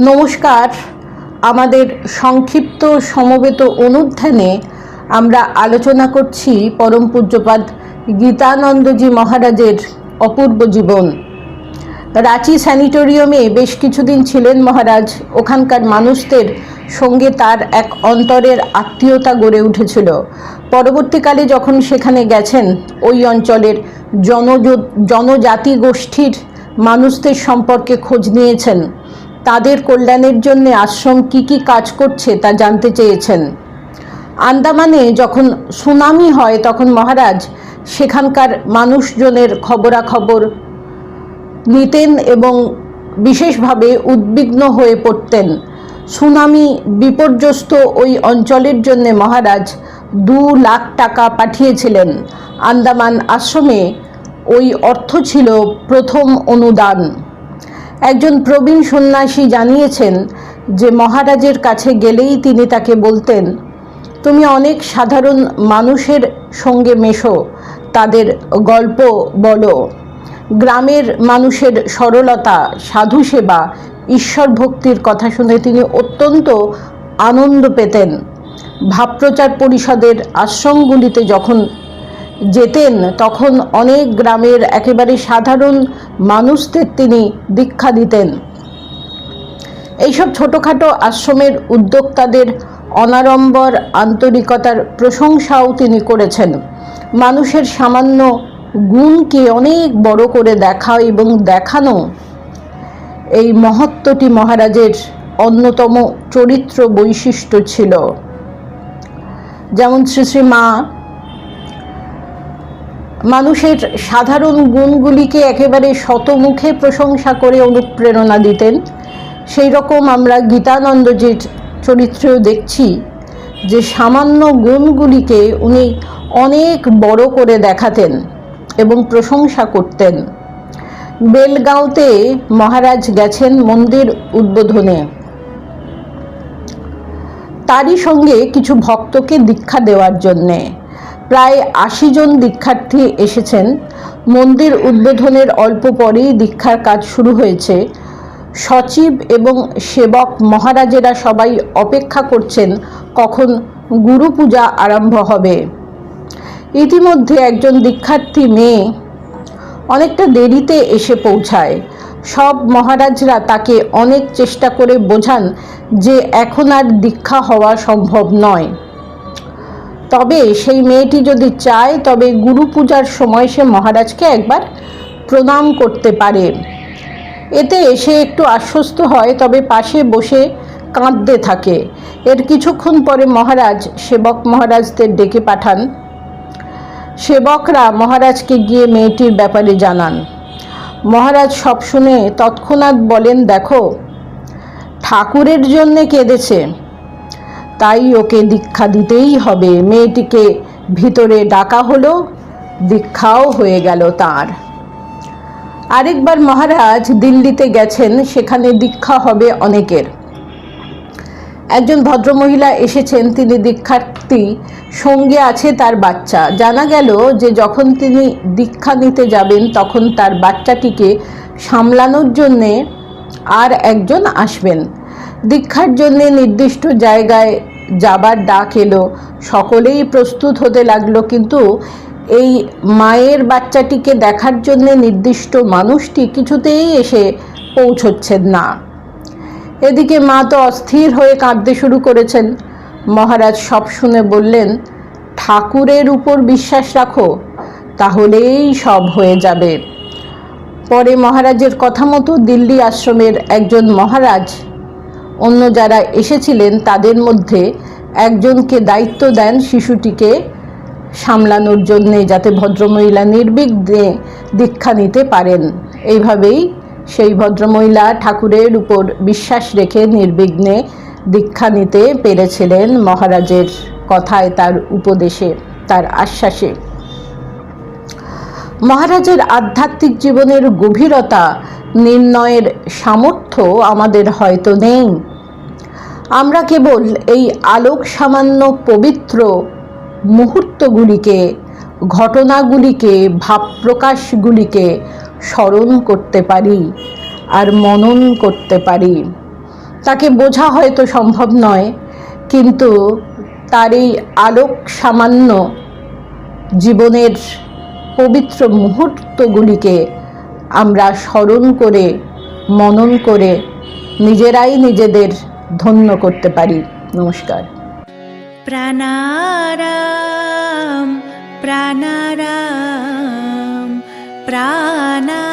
নমস্কার। আমাদের সংক্ষিপ্ত সমবেত অনুধ্যানে আমরা আলোচনা করছি পরম পূজ্যপাদ গীতানন্দজি মহারাজের অপূর্ব জীবন। রাঁচি স্যানিটোরিয়ামে বেশ কিছুদিন ছিলেন মহারাজ। ওখানকার মানুষদের সঙ্গে তার এক অন্তরের আত্মীয়তা গড়ে উঠেছিল। পরবর্তীকালে যখন সেখানে গেছেন, ওই অঞ্চলের জনজ জনজাতি গোষ্ঠীর মানুষদের সম্পর্কে খোঁজ নিয়েছেন। তাদের কল্যাণের জন্য আশ্রম কি কি কাজ করছে তা জানতে চেয়েছেন। আন্দামানে যখন সুনামি হয় তখন মহারাজ সেখানকার মানুষজনের খবরাখবর নিতেন এবং বিশেষভাবে উদ্বিগ্ন হয়ে পড়তেন। সুনামি বিপর্যস্ত ওই অঞ্চলের জন্য মহারাজ দু লাখ টাকা পাঠিয়েছিলেন। আন্দামান আশ্রমে ওই অর্থ ছিল প্রথম অনুদান। একজন প্রবীণ সন্ন্যাসী জানিয়েছেন যে মহারাজের কাছে গেলেই তিনি তাকে বলতেন, তুমি অনেক সাধারণ মানুষের সঙ্গে মেশো, তাদের গল্প বলো। গ্রামের মানুষের সরলতা, সাধু সেবা, ঈশ্বর ভক্তির কথা শুনে তিনি অত্যন্ত আনন্দ পেতেন। ভাবপ্রচার পরিষদের আশ্রমগুলিতে যখন যেতেন, তখন অনেক গ্রামের একেবারে সাধারণ মানুষদের তিনি দীক্ষা দিতেন। এইসব ছোটোখাটো আশ্রমের উদ্যোক্তাদের অনাড়ম্বর আন্তরিকতার প্রশংসাও তিনি করেছেন। মানুষের সামান্য গুণকে অনেক বড় করে দেখা এবং দেখানো এই মহত্বটি মহারাজের অন্যতম চরিত্র বৈশিষ্ট্য ছিল। যেমন শ্রী শ্রী মা মানুষের সাধারণ গুণগুলিকে একেবারে শতমুখে প্রশংসা করে অনুপ্রেরণা দিতেন। সেই রকম আমরা গীতানন্দজির চরিত্রেও দেখছি যে সামান্য গুণগুলিকে উনি অনেক বড় করে দেখাতেন এবং প্রশংসা করতেন। বেলগাঁওতে মহারাজ গেছেন মন্দির উদ্বোধনে। তারই সঙ্গে কিছু ভক্তকে দীক্ষা দেওয়ার জন্যে। প্রায় আশি জন দীক্ষার্থী এসেছেন। মন্দির উদ্বোধনের অল্প পরেই দীক্ষার কাজ শুরু হয়েছে। সচিব এবং সেবক মহারাজেরা সবাই অপেক্ষা করছেন কখন গুরু পূজা আরম্ভ হবে। ইতিমধ্যে একজন দীক্ষার্থী মেয়ে অনেকটা দেরিতে এসে পৌঁছায়। সব মহারাজরা তাকে অনেক চেষ্টা করে বোঝান যে এখন আর দীক্ষা হওয়া সম্ভব নয়। তবে সেই মেয়েটি যদি চায়, তবে গুরু পূজার সময় সে মহারাজকে একবার প্রণাম করতে পারে। এতে সে একটু আশ্বস্ত হয়, তবে পাশে বসে কাঁদতে থাকে। এর কিছুক্ষণ পরে মহারাজ সেবক মহারাজদের ডেকে পাঠান। সেবকরা মহারাজকে গিয়ে মেয়েটির ব্যাপারে জানান। মহারাজ সব শুনে তৎক্ষণাৎ বলেন, দেখো, ঠাকুরের জন্যে কেঁদেছে। তাই ওকে দীক্ষা দিতেই হবে। মেয়েটিকে ভিতরে ডাকা হলো, দীক্ষাও হয়ে গেল তার। আরেকবার মহারাজ দিল্লিতে গেছেন, সেখানে দীক্ষা হবে অনেকের। একজন ভদ্রমহিলা এসেছেন, তিনি দীক্ষার্থী, সঙ্গে আছে তার বাচ্চা। জানা গেল যে যখন তিনি দীক্ষা নিতে যাবেন, তখন তার বাচ্চাটিকে সামলানোর জন্যে আর একজন আসবেন। দীক্ষার জন্যে নির্দিষ্ট জায়গায় যাবার ডাক এলো। সকলেই প্রস্তুত হতে লাগল, কিন্তু এই মায়ের বাচ্চাটিকে দেখার জন্য নির্দিষ্ট মানুষটি কিছুতেই এসে পৌঁছচ্ছেন না। এদিকে মা তো অস্থির হয়ে কাঁদতে শুরু করেছেন। মহারাজ সব শুনে বললেন, ঠাকুরের উপর বিশ্বাস রাখো, তাহলেই সব হয়ে যাবে। পরে মহারাজের কথা মতো দিল্লি আশ্রমের একজন মহারাজ অন্য যারা এসেছিলেন তাদের মধ্যে একজনকে দায়িত্ব দেন শিশুটিকে সামলানোর জন্যে যাতে ভদ্রমহিলা নির্বিঘ্নে দীক্ষা নিতে পারেন। এইভাবেই সেই ভদ্রমহিলা ঠাকুরের উপর বিশ্বাস রেখে নির্বিঘ্নে দীক্ষা নিতে পেরেছিলেন মহারাজের কথায় তার উপদেশে, তার আশ্বাসে। মহারাজের আধ্যাত্মিক জীবনের গভীরতা, নির্ণয়ের সামর্থ্য আমাদের হয়তো নেই। আমরা কেবল এই আলোক সামান্য পবিত্র মুহূর্তগুলিকে, ঘটনাগুলিকে, ভাবপ্রকাশগুলিকে স্মরণ করতে পারি আর মনন করতে পারি। তাকে বোঝা হয়তো সম্ভব নয়, কিন্তু তার এই আলোক সামান্য জীবনের পবিত্র মুহূর্তগুলিকে আমরা স্মরণ করে, মনন করে নিজেরাই নিজেদের ধন্য করতে পারি। নমস্কার। প্রাণারাম প্রাণারাম প্রাণা